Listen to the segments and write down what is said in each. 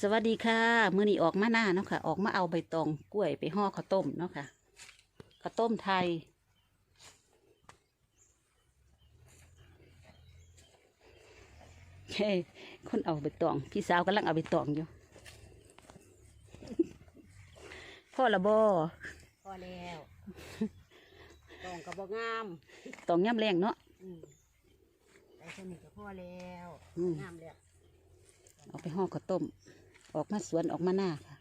สวัสดีค่ะมื้อนี้ออกมาหน้าเนาะค่ะ ออกมาเอาใบตองกล้วยไปห่อข้าวต้มเนาะค่ะข้าวต้มไทย เฮ้ยคนเอาใบตอง พี่สาวกำลังเอาใบตองอยู่ พ่อละบอพอแล้วตองกระบอกงามตองย่ำแรงเนาะอืมไอ้เท่านี้ก็พอแล้วอืมงามแล้วเอาไปห่อข้าวต้ม ออกมาสวนออกมาหน้าค่ะ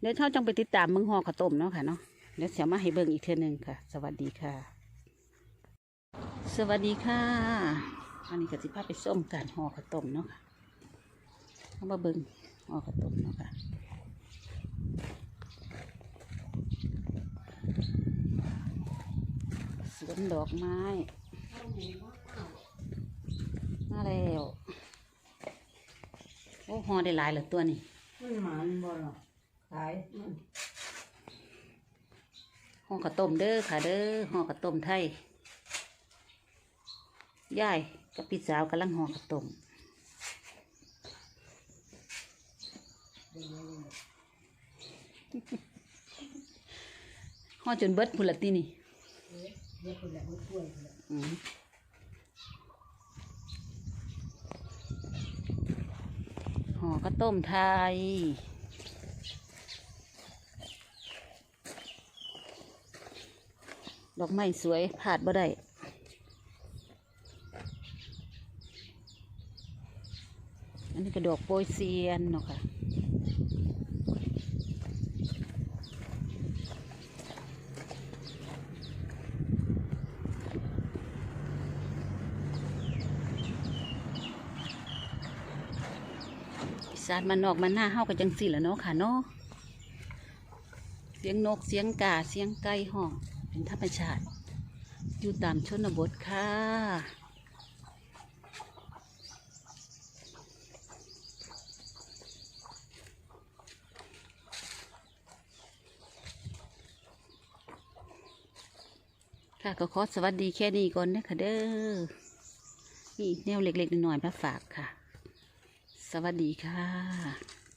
เดี๋ยวเท่าจังไปติดตามมึงห่อข้าวต้มเนาะค่ะเนาะเดี๋ยวเสียมาให้เบิ่งอีกเทื่อนึงค่ะ สวัสดีค่ะ สวัสดีค่ะ อันนี้ก็สิพาไปส้มการห่อข้าวต้มเนาะค่ะเอามาเบิ่งห่อข้าวต้มเนาะค่ะสวนดอกไม้มาแล้ว ห่อได้หลายเหลือตัวนี่มันหมันบ่หรอขายมันห่อข้าวต้มเด้อค่ะเด้อห่อข้าวต้มไทยยายกับพี่สาวกำลังห่อข้าวต้มห่อจนเบิดพุ่นละตีนี่เรียกคนละมันกล้วยคนละอืม อข้าวต้มไทย ดอกไม้สวยผาดบ่ได้อันนี้ก็ดอกโปยเซียนเนาะค่ะ สานมันนอกมันหน้าเฮาก็จังสี่แล้วเนาะค่ะเนาะเสียงนกเสียงกาเสียงไก่ห้องเป็นธรรมชาติ อยู่ตามชนบทค่ะ ค่ะก็ขอสวัสดีแค่นี้ก่อนนะคะเด้อนี่แนวเล็กๆหน้อยๆมาฝากค่ะ สวัสดีค่ะ